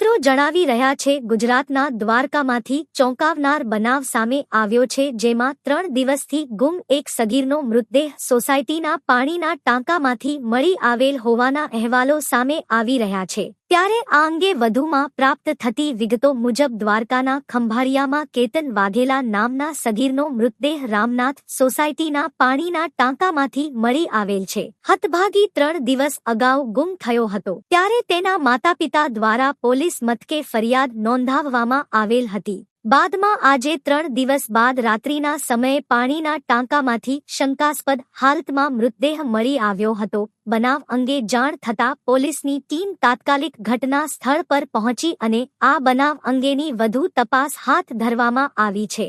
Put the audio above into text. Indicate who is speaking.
Speaker 1: સૂત્રો જણાવી રહ્યા છે, ગુજરાતના દ્વારકામાંથી ચોંકાવનાર બનાવ સામે આવ્યો છે, જેમાં ત્રણ દિવસથી ગુમ એક સગીરનો મૃતદેહ સોસાયટીના પાણીના ટાંકામાંથી મળી આવેલ હોવાના અહેવાલો સામે આવી રહ્યા છે. ત્યારે આ અંગે વધુમાં પ્રાપ્ત થતી વિગતો મુજબ દ્વારકાના ખંભારિયામાં કેતન વાઘેલા નામના સગીરનો મૃતદેહ રામનાથ સોસાયટીના પાણીના ટાંકામાંથી મળી આવેલ છે. હતભાગી ત્રણ દિવસ અગાઉ ગુમ થયો હતો. ત્યારે તેના માતાપિતા દ્વારા પોલીસ મથકે ફરિયાદ નોંધાવવામાં આવેલ હતી. બાદમાં આજે ત્રણ દિવસ બાદ રાત્રિના સમયે પાણીના ટાંકામાંથી શંકાસ્પદ હાલતમાં મૃતદેહ મળી આવ્યો હતો. બનાવ અંગે જાણ થતા પોલીસની ટીમ તાત્કાલિક ઘટના સ્થળ પર પહોંચી અને આ બનાવ અંગેની વધુ તપાસ હાથ ધરવામાં આવી છે.